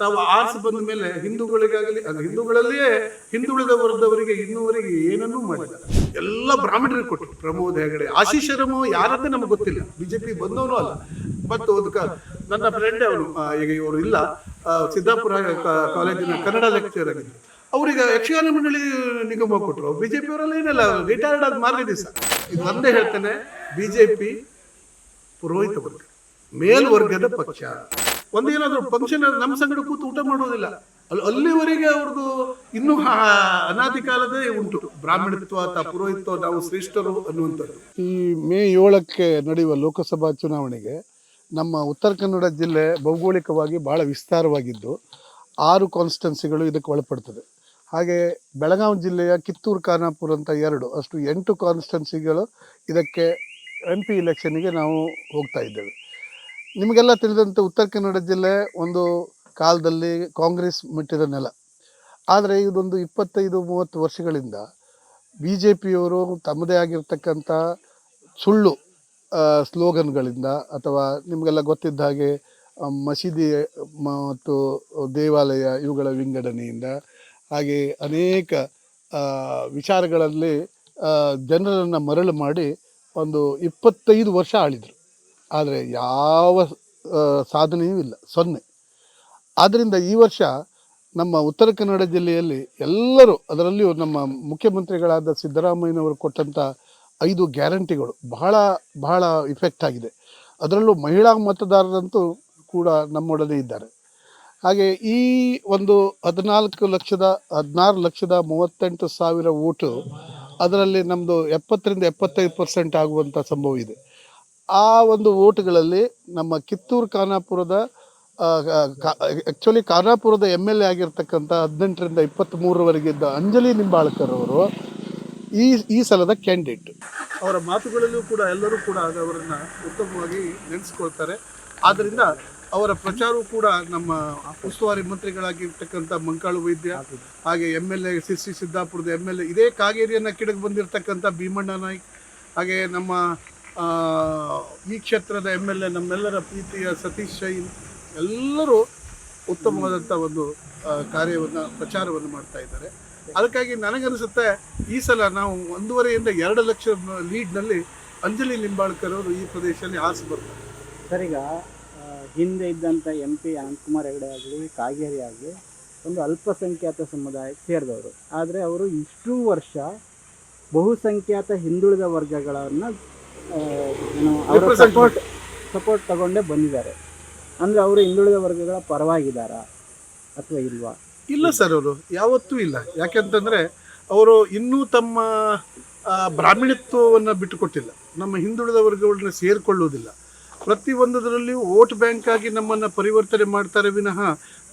ತಾವು ಆಸೆ ಬಂದ ಮೇಲೆ ಹಿಂದೂಗಳಿಗಾಗಲಿ ಅದು ಹಿಂದೂಗಳಲ್ಲಿಯೇ ಹಿಂದುಳಿದ ವರ್ಗದವರಿಗೆ ಇನ್ನೂವರೆಗೆ ಏನನ್ನೂ ಮಾಡಿಲ್ಲ. ಎಲ್ಲ ಬ್ರಾಹ್ಮಣರಿಗೆ ಕೊಟ್ಟರು. ಪ್ರಮೋದ್ ಹೆಗಡೆ ಆಶೀಶ್ ರಮೋ ಯಾರಂತ ನಮಗೆ ಗೊತ್ತಿಲ್ಲ. ಬಿಜೆಪಿ ಬಂದವನು ಅಲ್ಲ. ಮತ್ತು ಅದಕ್ಕೆ ನನ್ನ ಫ್ರೆಂಡ್ ಅವನು ಈಗ ಇವರು ಇಲ್ಲ. ಸಿದ್ದಾಪುರ ಕಾಲೇಜಿನ ಕನ್ನಡ ಲೆಕ್ಚರ್ ಆಗಿದೆ ಅವ್ರಿಗೆ ಯಕ್ಷಗಾನ ಮಂಡಳಿ ನಿಗಮ ಕೊಟ್ಟರು. ಬಿಜೆಪಿ ಅವರೆಲ್ಲ ಏನಿಲ್ಲ ರಿಟೈರ್ಡ್ ಆದ ಮಾರನೇ ದಿವಸ. ಇದು ಒಂದೇ ಹೇಳ್ತೇನೆ ಬಿಜೆಪಿ ಪುರೋಹಿತ ವರ್ಗ ಮೇಲ್ವರ್ಗದ ಪಕ್ಷ. ಒಂದೇನಾದ್ರೂ ಫಂಕ್ಷನ್ ನಮ್ಮ ಸಂಗಡ ಕೂತು ಊಟ ಮಾಡೋದಿಲ್ಲ. ಅಲ್ಲಿ ಅಲ್ಲಿವರೆಗೆ ಅವ್ರದ್ದು ಇನ್ನೂ ಅನಾದಿ ಕಾಲದೇ ಉಂಟು. ಬ್ರಾಹ್ಮಣತ್ವ ಅಥವಾ ಪುರೋಹಿತ್ವ ನಾವು ಶ್ರೇಷ್ಠರು ಅನ್ನುವಂಥದ್ದು. ಈ ಮೇ ಏಳಕ್ಕೆ ನಡೆಯುವ ಲೋಕಸಭಾ ಚುನಾವಣೆಗೆ ನಮ್ಮ ಉತ್ತರ ಕನ್ನಡ ಜಿಲ್ಲೆ ಭೌಗೋಳಿಕವಾಗಿ ಬಹಳ ವಿಸ್ತಾರವಾಗಿದ್ದು ಆರು ಕಾನ್ಸ್ಟೆನ್ಸಿಗಳು ಇದಕ್ಕೆ ಒಳಪಡ್ತದೆ. ಹಾಗೆ ಬೆಳಗಾವಿ ಜಿಲ್ಲೆಯ ಕಿತ್ತೂರು, ಖಾನಾಪುರ ಅಂತ ಎರಡು, ಅಷ್ಟು ಎಂಟು ಕಾನ್ಸ್ಟೆನ್ಸಿಗಳು ಇದಕ್ಕೆ ಎಂ ಪಿ ಇಲೆಕ್ಷನ್ಗೆ ನಾವು ಹೋಗ್ತಾ ಇದ್ದೇವೆ. ನಿಮಗೆಲ್ಲ ತಿಳಿದಂತೆ ಉತ್ತರ ಕನ್ನಡ ಜಿಲ್ಲೆ ಒಂದು ಕಾಲದಲ್ಲಿ ಕಾಂಗ್ರೆಸ್ ಮುಟ್ಟಿದ ನೆಲ. ಆದರೆ ಇದೊಂದು ಇಪ್ಪತ್ತೈದು, ಮೂವತ್ತು ವರ್ಷಗಳಿಂದ ಬಿ ಜೆ ಪಿಯವರು ತಮ್ಮದೇ ಆಗಿರ್ತಕ್ಕಂಥ ಸುಳ್ಳು ಸ್ಲೋಗನ್ಗಳಿಂದ ಅಥವಾ ನಿಮಗೆಲ್ಲ ಗೊತ್ತಿದ್ದ ಹಾಗೆ ಮಸೀದಿ ಮತ್ತು ದೇವಾಲಯ ಇವುಗಳ ವಿಂಗಡಣೆಯಿಂದ ಹಾಗೆ ಅನೇಕ ವಿಚಾರಗಳಲ್ಲಿ ಜನರನ್ನು ಮರಳು ಮಾಡಿ ಒಂದು ಇಪ್ಪತ್ತೈದು ವರ್ಷ ಆಳಿದರು. ಆದರೆ ಯಾವ ಸಾಧನೆಯೂ ಇಲ್ಲ, ಸೊನ್ನೆ. ಆದ್ದರಿಂದ ಈ ವರ್ಷ ನಮ್ಮ ಉತ್ತರ ಕನ್ನಡ ಜಿಲ್ಲೆಯಲ್ಲಿ ಎಲ್ಲರೂ, ಅದರಲ್ಲಿಯೂ ನಮ್ಮ ಮುಖ್ಯಮಂತ್ರಿಗಳಾದ ಸಿದ್ದರಾಮಯ್ಯನವರು ಕೊಟ್ಟಂಥ ಐದು ಗ್ಯಾರಂಟಿಗಳು ಬಹಳ ಬಹಳ ಇಫೆಕ್ಟ್ ಆಗಿದೆ. ಅದರಲ್ಲೂ ಮಹಿಳಾ ಮತದಾರರಂತೂ ಕೂಡ ನಮ್ಮೊಡನೆ ಇದ್ದಾರೆ. ಹಾಗೆ ಈ ಒಂದು ಹದಿನಾಲ್ಕು ಲಕ್ಷದ, ಹದಿನಾರು ಲಕ್ಷದ ಮೂವತ್ತೆಂಟು ಸಾವಿರ ಓಟು ಅದರಲ್ಲಿ ನಮ್ಮದು ಎಪ್ಪತ್ತರಿಂದ ಎಪ್ಪತ್ತೈದು ಪರ್ಸೆಂಟ್ ಆಗುವಂಥ ಸಂಭವ ಇದೆ ಆ ಒಂದು ಓಟ್ಗಳಲ್ಲಿ ನಮ್ಮ ಕಿತ್ತೂರು ಖಾನಾಪುರದ ಆ್ಯಕ್ಚುಲಿ ಖಾನಾಪುರದ ಎಂ ಎಲ್ ಎ ಆಗಿರ್ತಕ್ಕಂಥ ಹದಿನೆಂಟರಿಂದ ಇಪ್ಪತ್ತ್ಮೂರರವರೆಗೆ ಇದ್ದ ಅಂಜಲಿ ನಿಂಬಾಳ್ಕರ್ ಅವರು ಈ ಈ ಸಲದ ಕ್ಯಾಂಡಿಡೇಟ್. ಅವರ ಮಾತುಗಳಲ್ಲೂ ಕೂಡ ಎಲ್ಲರೂ ಕೂಡ ಅವರನ್ನ ಉತ್ತಮವಾಗಿ ನೆನೆಸ್ಕೊಳ್ತಾರೆ. ಆದ್ದರಿಂದ ಅವರ ಪ್ರಚಾರವೂ ಕೂಡ ನಮ್ಮ ಉಸ್ತುವಾರಿ ಮಂತ್ರಿಗಳಾಗಿರ್ತಕ್ಕಂಥ ಮಂಕಾಳು ವೈದ್ಯ ಹಾಗೆ M L A C C, ಸಿದ್ದಾಪುರದ M L A ಇದೇ ಕಾಗೇರಿಯನ್ನು ಕಿಡಗೆ ಬಂದಿರತಕ್ಕಂಥ ಭೀಮಣ್ಣ ನಾಯ್ಕ್, ಹಾಗೆ ನಮ್ಮ ಈ ಕ್ಷೇತ್ರದ ಎಂ ಎಲ್ ಎ ನಮ್ಮೆಲ್ಲರ ಪ್ರೀತಿಯ ಸತೀಶ್ ಜೈನ್ ಎಲ್ಲರೂ ಉತ್ತಮವಾದಂಥ ಒಂದು ಕಾರ್ಯವನ್ನು, ಪ್ರಚಾರವನ್ನು ಮಾಡ್ತಾ ಇದ್ದಾರೆ. ಅದಕ್ಕಾಗಿ ನನಗನ್ನಿಸುತ್ತೆ ಈ ಸಲ ನಾವು ಒಂದೂವರೆಯಿಂದ ಎರಡು ಲಕ್ಷ ಲೀಡ್ನಲ್ಲಿ ಅಂಜಲಿ ಲಿಂಬಾಳ್ಕರ್ ಅವರು ಈ ಪ್ರದೇಶದಲ್ಲಿ ಆಸೆ ಬರ್ತಾರೆ. ಸರ್, ಈಗ ಹಿಂದೆ ಇದ್ದಂಥ ಎಂ ಪಿ ಅನಂತಕುಮಾರ್ ಹೆಗಡೆ ಆಗಲಿ, ಕಾಗೇರಿ ಆಗಲಿ, ಒಂದು ಅಲ್ಪಸಂಖ್ಯಾತ ಸಮುದಾಯಕ್ಕೆ ಸೇರಿದವರು. ಆದರೆ ಅವರು ಇಷ್ಟು ವರ್ಷ ಬಹುಸಂಖ್ಯಾತ ಹಿಂದುಳಿದ ವರ್ಗಗಳನ್ನು ಏನು ಅವರ ಸಪೋರ್ಟ್ ಸಪೋರ್ಟ್ ತಗೊಂಡೇ ಬಂದಿದ್ದಾರೆ. ಅಂದರೆ ಅವರು ಹಿಂದುಳಿದ ವರ್ಗಗಳ ಪರವಾಗಿದ್ದಾರಾ ಅಥವಾ ಇಲ್ವಾ? ಇಲ್ಲ ಸರ್ ಅವರು ಯಾವತ್ತೂ ಇಲ್ಲ. ಯಾಕೆಂತಂದರೆ ಅವರು ಇನ್ನೂ ತಮ್ಮ ಬ್ರಾಹ್ಮಣತ್ವವನ್ನು ಬಿಟ್ಟುಕೊಟ್ಟಿಲ್ಲ. ನಮ್ಮ ಹಿಂದುಳಿದ ವರ್ಗಗಳನ್ನ ಸೇರಿಕೊಳ್ಳುವುದಿಲ್ಲ ಪ್ರತಿಯೊಂದರಲ್ಲಿಯೂ ವೋಟ್ ಬ್ಯಾಂಕ್ ಆಗಿ ನಮ್ಮನ್ನು ಪರಿವರ್ತನೆ ಮಾಡ್ತಾರೆ ವಿನಃ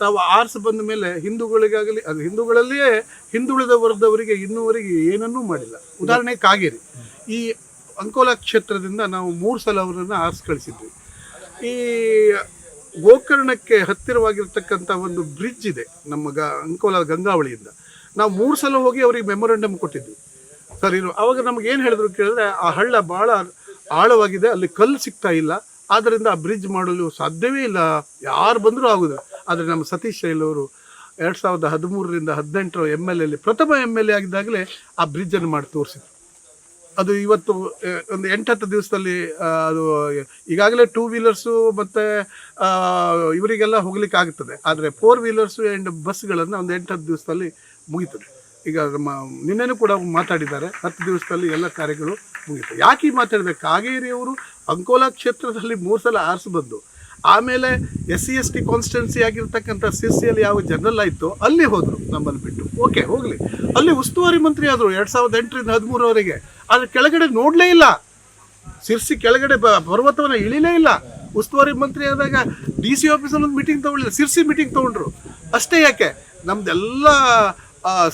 ತಾವು ಆರ್ಸ್ ಬಂದ ಮೇಲೆ ಹಿಂದೂಗಳಿಗಾಗಲಿ ಅದು ಹಿಂದೂಗಳಲ್ಲಿಯೇ ಹಿಂದುಳಿದ ವರ್ಗದವರಿಗೆ ಇನ್ನೂವರೆಗೆ ಏನನ್ನೂ ಮಾಡಿಲ್ಲ. ಉದಾಹರಣೆಗೆ ಕಾಗೇರಿ. ಈ ಅಂಕೋಲಾ ಕ್ಷೇತ್ರದಿಂದ ನಾವು ಮೂರು ಸಲ ಅವರನ್ನು ಆರಿಸ್ಕಳಿಸಿದ್ವಿ. ಈ ಗೋಕರ್ಣಕ್ಕೆ ಹತ್ತಿರವಾಗಿರ್ತಕ್ಕಂಥ ಒಂದು ಬ್ರಿಡ್ಜ್ ಇದೆ ನಮ್ಮ ಗ ಅಂಕೋಲ ಗಂಗಾವಳಿಯಿಂದ. ನಾವು ಮೂರು ಸಲ ಹೋಗಿ ಅವರಿಗೆ ಮೆಮೊರಂಡಮ್ ಕೊಟ್ಟಿದ್ವಿ. ಸರ್, ಇರು, ಅವಾಗ ನಮ್ಗೆ ಏನು ಹೇಳಿದ್ರು ಕೇಳಿದ್ರೆ, ಆ ಹಳ್ಳ ಭಾಳ ಆಳವಾಗಿದೆ, ಅಲ್ಲಿ ಕಲ್ಲು ಸಿಗ್ತಾ ಇಲ್ಲ, ಆದ್ದರಿಂದ ಆ ಬ್ರಿಡ್ಜ್ ಮಾಡಲು ಸಾಧ್ಯವೇ ಇಲ್ಲ, ಯಾರು ಬಂದರೂ ಆಗೋದು ಆದರೆ ನಮ್ಮ ಸತೀಶ್ ಶೈಲ್ ಅವರು ಎರಡು ಸಾವಿರದ ಹದಿಮೂರರಿಂದ ಹದಿನೆಂಟರ ಎಂ ಎಲ್ ಎಲ್ಲಿ ಪ್ರಥಮ ಎಂ ಎಲ್ ಎ ಆಗಿದ್ದಾಗಲೇ ಆ ಬ್ರಿಡ್ಜನ್ನು ಮಾಡಿ ತೋರಿಸಿದ್ರು. ಅದು ಇವತ್ತು ಒಂದು ಎಂಟತ್ತು ದಿವಸದಲ್ಲಿ ಅದು, ಈಗಾಗಲೇ ಟೂ ವೀಲರ್ಸು ಮತ್ತು ಇವರಿಗೆಲ್ಲ ಹೋಗ್ಲಿಕ್ಕೆ ಆಗ್ತದೆ. ಆದರೆ ಫೋರ್ ವೀಲರ್ಸು ಆ್ಯಂಡ್ ಬಸ್ಗಳನ್ನು ಒಂದು ಎಂಟತ್ತು ದಿವಸದಲ್ಲಿ ಮುಗೀತದೆ. ಈಗ ನಮ್ಮ, ನಿನ್ನೆನೂ ಕೂಡ ಮಾತಾಡಿದ್ದಾರೆ. ಹತ್ತು ದಿವಸದಲ್ಲಿ ಎಲ್ಲ ಕಾರ್ಯಗಳು ಮುಗೀತು. ಯಾಕೆ ಮಾತಾಡಿದೆ ಕಾಗೇರಿಯವರು ಅಂಕೋಲಾ ಕ್ಷೇತ್ರದಲ್ಲಿ ಮೂರು ಸಲ ಆರಿಸಿ ಬಂದು. ಆಮೇಲೆ S C S T constituency ಆಗಿರ್ತಕ್ಕಂಥ ಸಿರ್ಸಿಯಲ್ಲಿ ಯಾವ ಜನರಲ್ ಆಯಿತು ಅಲ್ಲಿ ಹೋದರು ನಮ್ಮನ್ನು ಬಿಟ್ಟು. ಓಕೆ ಹೋಗಲಿ. ಅಲ್ಲಿ ಉಸ್ತುವಾರಿ ಮಂತ್ರಿ ಆದರು ಎರಡು ಸಾವಿರದ ಎಂಟರಿಂದ ಹದಿಮೂರವರೆಗೆ ಆದರೆ ಕೆಳಗಡೆ ನೋಡಲೇ ಇಲ್ಲ. ಸಿರ್ಸಿ ಕೆಳಗಡೆ ಬ, ಪರ್ವತವನ್ನು ಇಳಿಲೇ ಇಲ್ಲ. ಉಸ್ತುವಾರಿ ಮಂತ್ರಿ ಆದಾಗ ಡಿ ಸಿ ಆಫೀಸಲ್ಲಿ ಒಂದು ಮೀಟಿಂಗ್ ತೊಗೊಳ್ಳಿಲ್ಲ. ಸಿರ್ಸಿ ಮೀಟಿಂಗ್ ತೊಗೊಂಡ್ರು. ಅಷ್ಟೇ ಯಾಕೆ? ನಮ್ಮದೆಲ್ಲ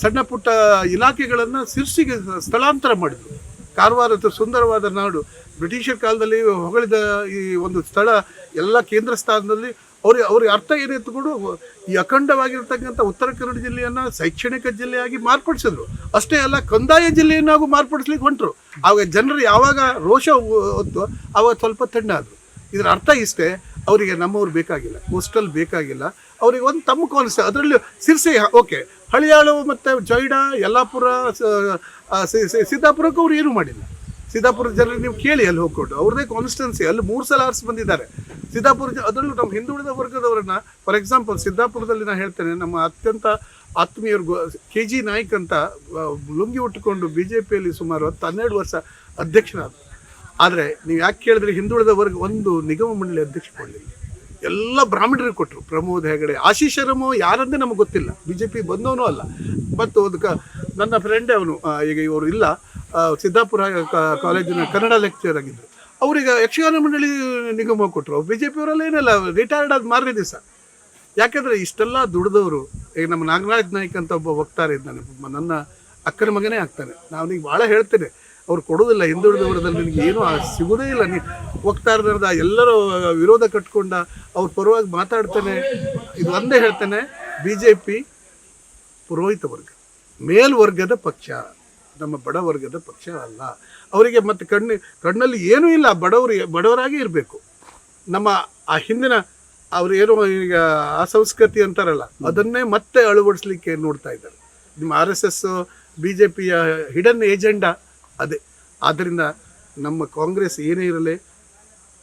ಸಣ್ಣ ಪುಟ್ಟ ಇಲಾಖೆಗಳನ್ನು ಸಿರ್ಸಿಗೆ ಸ್ಥಳಾಂತರ ಮಾಡಿದ್ರು. ಕಾರವಾರದ ಸುಂದರವಾದ ನಾಡು. ಬ್ರಿಟಿಷರ ಕಾಲದಲ್ಲಿ ಹೊಗಳಿದ ಈ ಒಂದು ಸ್ಥಳ ಎಲ್ಲ ಕೇಂದ್ರ ಸ್ಥಾನದಲ್ಲಿ ಅವ್ರಿಗೆ ಅವ್ರಿಗೆ ಅರ್ಥ ಏನಿತ್ತು ಕೂಡ ಈ ಅಖಂಡವಾಗಿರ್ತಕ್ಕಂಥ ಉತ್ತರ ಕನ್ನಡ ಜಿಲ್ಲೆಯನ್ನು ಶೈಕ್ಷಣಿಕ ಜಿಲ್ಲೆಯಾಗಿ ಮಾರ್ಪಡಿಸಿದ್ರು. ಅಷ್ಟೇ ಅಲ್ಲ ಕಂದಾಯ ಜಿಲ್ಲೆಯನ್ನಾಗೂ ಮಾರ್ಪಡಿಸ್ಲಿಕ್ಕೆ ಹೊಂಟರು. ಆವಾಗ ಜನರು ಯಾವಾಗ ರೋಷ ಹೊತ್ತು ಆವಾಗ ಸ್ವಲ್ಪ ತಣ್ಣ ಆದರು ಇದರ ಅರ್ಥ ಇಷ್ಟೇ, ಅವರಿಗೆ ನಮ್ಮವ್ರು ಬೇಕಾಗಿಲ್ಲ ಕೋಸ್ಟಲ್ ಬೇಕಾಗಿಲ್ಲ. ಅವ್ರಿಗೆ ಒಂದು ತಮ್ಮ ಕಾನ್ಸ್, ಅದರಲ್ಲಿ ಸಿರ್ಸಿ, ಓಕೆ, ಹಳಿಯಾಳು ಮತ್ತು ಜೈಡ, ಯಲ್ಲಾಪುರ ಸಿದ್ದಾಪುರಕ್ಕೆ ಅವ್ರು ಏನೂ ಮಾಡಿಲ್ಲ. ಸಿದ್ದಾಪುರ ಜನರಿಗೆ ನೀವು ಕೇಳಿ ಅಲ್ಲಿ ಹೋಗ್ಕೊಂಡು. ಅವ್ರದ್ದೇ ಕಾನ್ಸ್ಟಿಟ್ಯೂನ್ಸಿ ಅಲ್ಲಿ ಮೂರು ಸಲ ಆರಿಸಿ ಬಂದಿದ್ದಾರೆ. ಸಿದ್ದಾಪುರ ಅದರಲ್ಲೂ ನಮ್ಮ ಹಿಂದುಳಿದ ವರ್ಗದವರನ್ನ ಫಾರ್ ಎಕ್ಸಾಂಪಲ್ ಸಿದ್ದಾಪುರದಲ್ಲಿ ನಾನು ಹೇಳ್ತೇನೆ, ನಮ್ಮ ಅತ್ಯಂತ ಆತ್ಮೀಯರು ಕೆ ಜಿ ನಾಯ್ಕ್ ಅಂತ ಲುಂಗಿ ಉಟ್ಟುಕೊಂಡು ಬಿ ಜೆ ಪಿಯಲ್ಲಿ ಸುಮಾರು ಹತ್ತು, ಹನ್ನೆರಡು ವರ್ಷ ಅಧ್ಯಕ್ಷನಾದ ಆದರೆ ನೀವು ಯಾಕೆ ಕೇಳಿದ್ರೆ, ಹಿಂದುಳಿದ ವರ್ಗ ಒಂದು ನಿಗಮ ಮಂಡಳಿ ಅಧ್ಯಕ್ಷ ಕೊಡಲಿಲ್ಲ. ಎಲ್ಲ ಬ್ರಾಹ್ಮಣರಿಗೆ ಕೊಟ್ಟರು ಪ್ರಮೋದ್ ಹೆಗಡೆ. ಆಶೀಶ್ ಶರ್ಮೋ ಯಾರಂದೇ ನಮಗೆ ಗೊತ್ತಿಲ್ಲ. ಬಿ ಜೆ ಪಿ ಬಂದವನು ಅಲ್ಲ. ಮತ್ತು ಅದಕ್ಕೆ ನನ್ನ ಫ್ರೆಂಡೇ ಅವನು ಈಗ ಇವರು ಇಲ್ಲ. ಸಿದ್ದಾಪುರ ಕಾಲೇಜಿನ ಕನ್ನಡ ಲೆಕ್ಚರ್ ಆಗಿದ್ದರು ಅವ್ರಿಗೆ ಯಕ್ಷಗಾನ ಮಂಡಳಿ ನಿಗಮ ಕೊಟ್ಟರು ಬಿ ಜೆ ಪಿಯವರೆಲ್ಲ ಏನಲ್ಲ ರಿಟೈರ್ಡ್ ಆದ ಮಾರನೇ ದಿವಸ. ಯಾಕೆಂದರೆ ಇಷ್ಟೆಲ್ಲ ದುಡಿದವರು, ಈಗ ನಮ್ಮ ನಾಗರಾಜ್ ನಾಯ್ಕ ಅಂತ ಒಬ್ಬ ವಕ್ತಾರ ಇದ್ದಾನೆ ನನ್ನ ಅಕ್ಕನ ಮಗನೇ ಆಗ್ತಾನೆ. ನಾನು ಈಗ ಭಾಳ ಹೇಳ್ತೇನೆ, ಅವ್ರು ಕೊಡೋದಿಲ್ಲ ಹಿಂದುಳಿದವರದಲ್ಲಿ ನಿನಗೆ ಏನೂ ಸಿಗೋದೇ ಇಲ್ಲ. ನೀ ವಕ್ತಾರದ ಎಲ್ಲರೂ ವಿರೋಧ ಕಟ್ಕೊಂಡ, ಅವ್ರ ಪರವಾಗಿ ಮಾತಾಡ್ತಾನೆ. ಇದು ಒಂದೇ ಹೇಳ್ತೇನೆ ಬಿ ಜೆ ಪಿ ಪುರೋಹಿತ ವರ್ಗ, ಮೇಲ್ವರ್ಗದ ಪಕ್ಷ. ನಮ್ಮ ಬಡ ವರ್ಗದ ಪಕ್ಷ ಅಲ್ಲ ಅವರಿಗೆ ಮತ್ತೆ ಕಣ್ಣು ಕಣ್ಣಲ್ಲಿ ಏನೂ ಇಲ್ಲ ಬಡವರಿಗೆ ಬಡವರಾಗಿ ಇರಬೇಕು. ನಮ್ಮ ಆ ಹಿಂದಿನ ಅವ್ರು ಏನು ಈಗ ಅಸಂಸ್ಕೃತಿ ಅಂತಾರಲ್ಲ ಅದನ್ನೇ ಮತ್ತೆ ಅಳವಡಿಸ್ಲಿಕ್ಕೆ ನೋಡ್ತಾ ಇದ್ದಾರೆ. ನಿಮ್ಮ R S S B J ಪಿಯ ಹಿಡನ್ ಏಜೆಂಡಾ ಅದೇ. ಆದ್ದರಿಂದ ನಮ್ಮ ಕಾಂಗ್ರೆಸ್ ಏನೇ ಇರಲಿ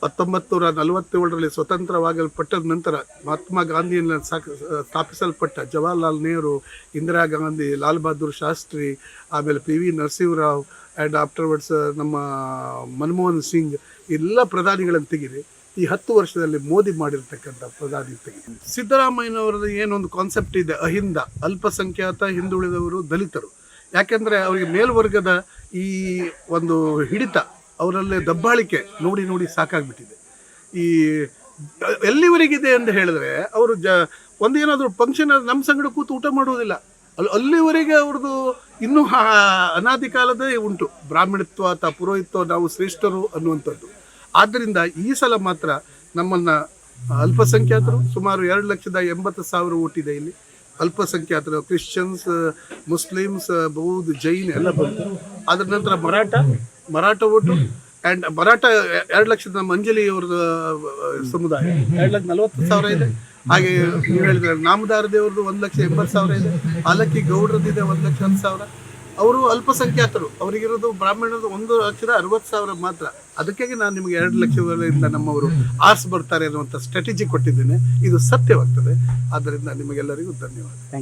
ಹತ್ತೊಂಬತ್ತು ನೂರ ನಲವತ್ತೇಳರಲ್ಲಿ ಸ್ವತಂತ್ರವಾಗಲ್ಪಟ್ಟ ನಂತರ ಮಹಾತ್ಮ ಗಾಂಧಿಯಿಂದ ಸಾಕ, ಸ್ಥಾಪಿಸಲ್ಪಟ್ಟ ಜವಾಹರ್ಲಾಲ್ ನೆಹರು, ಇಂದಿರಾ ಗಾಂಧಿ, ಲಾಲ್ ಬಹದ್ದೂರ್ ಶಾಸ್ತ್ರಿ, ಆಮೇಲೆ P V Narasimha Rao and afterwards ನಮ್ಮ ಮನಮೋಹನ್ ಸಿಂಗ್, ಎಲ್ಲ ಪ್ರಧಾನಿಗಳನ್ನು ತೆಗೀರಿ. ಈ ಹತ್ತು ವರ್ಷದಲ್ಲಿ ಮೋದಿ ಮಾಡಿರ್ತಕ್ಕಂಥ ಪ್ರಧಾನಿ ತೆಗೀರಿ. ಸಿದ್ದರಾಮಯ್ಯನವರದ್ದು ಏನೊಂದು ಕಾನ್ಸೆಪ್ಟ್ ಇದೆ, ಅಹಿಂದ, ಅಲ್ಪಸಂಖ್ಯಾತ ಹಿಂದುಳಿದವರು ದಲಿತರು. ಯಾಕೆಂದರೆ ಅವರಿಗೆ ಮೇಲ್ವರ್ಗದ ಈ ಒಂದು ಹಿಡಿತ ಅವರಲ್ಲೇ ದಬ್ಬಾಳಿಕೆ ನೋಡಿ ನೋಡಿ ಸಾಕಾಗ್ಬಿಟ್ಟಿದೆ. ಈ, ಎಲ್ಲಿವರೆಗಿದೆ ಅಂತ ಹೇಳಿದ್ರೆ ಅವರು ಜ ಒಂದೇನಾದರೂ ಫಂಕ್ಷನ್ ನಮ್ಮ ಸಂಗಡ ಕೂತು ಊಟ ಮಾಡುವುದಿಲ್ಲ. ಅಲ್ಲಿ ಅಲ್ಲಿವರೆಗೆ ಅವ್ರದ್ದು ಇನ್ನೂ ಅನಾದಿ ಕಾಲದೇ ಉಂಟು. ಬ್ರಾಹ್ಮಣತ್ವ ಅಥವಾ ಪುರೋಹಿತ್ವ ನಾವು ಶ್ರೇಷ್ಠರು ಅನ್ನುವಂಥದ್ದು. ಆದ್ದರಿಂದ ಈ ಸಲ ಮಾತ್ರ ನಮ್ಮನ್ನು ಅಲ್ಪಸಂಖ್ಯಾತರು ಸುಮಾರು ಎರಡು ಲಕ್ಷದ ಎಂಬತ್ತು ಸಾವಿರ ಓಟಿದೆ ಇಲ್ಲಿ. ಅಲ್ಪಸಂಖ್ಯಾತರು ಕ್ರಿಶ್ಚಿಯನ್ಸ್ ಮುಸ್ಲಿಮ್ಸ್ ಬೌದ್ಧ ಜೈನ್ ಎಲ್ಲ ಬಂತು. ಅದರ ನಂತರ ಮರಾಠ? ಮರಾಠ ಓಟು ಆ್ಯಂಡ್ ಮರಾಠ ಎರಡು ಲಕ್ಷದ ನಮ್ಮ ಅಂಜಲಿ ಅವ್ರದ್ದು ಸಮುದಾಯ. ಎರಡು ಲಕ್ಷ ನಲವತ್ತು ಸಾವಿರ ಇದೆ. ಹಾಗೆ ನೀವು ಹೇಳಿದ್ರೆ ನಾಮದಾರ ದೇವ್ರದ್ದು ಒಂದು ಲಕ್ಷ ಎಂಬತ್ತು ಸಾವಿರ ಇದೆ. ಗೌಡ್ರದ್ದು ಇದೆ ಒಂದು ಲಕ್ಷ ಹತ್ತು ಸಾವಿರ. ಅವರು ಅಲ್ಪಸಂಖ್ಯಾತರು. ಅವರಿಗಿರೋದು ಬ್ರಾಹ್ಮಣದ ಒಂದು ಲಕ್ಷದ ಅರವತ್ತು ಸಾವಿರ ಮಾತ್ರ. ಅದಕ್ಕಾಗಿ ನಾನು ನಿಮಗೆ ಎರಡು ಲಕ್ಷಗಳಿಂದ ನಮ್ಮವರು ಆರ್ಸ್ ಬರ್ತಾರೆ ಅನ್ನುವಂಥ ಸ್ಟ್ರಾಟಜಿ ಕೊಟ್ಟಿದ್ದೇನೆ. ಇದು ಸತ್ಯವಾಗ್ತದೆ. ಆದ್ದರಿಂದ ನಿಮಗೆಲ್ಲರಿಗೂ ಧನ್ಯವಾದ.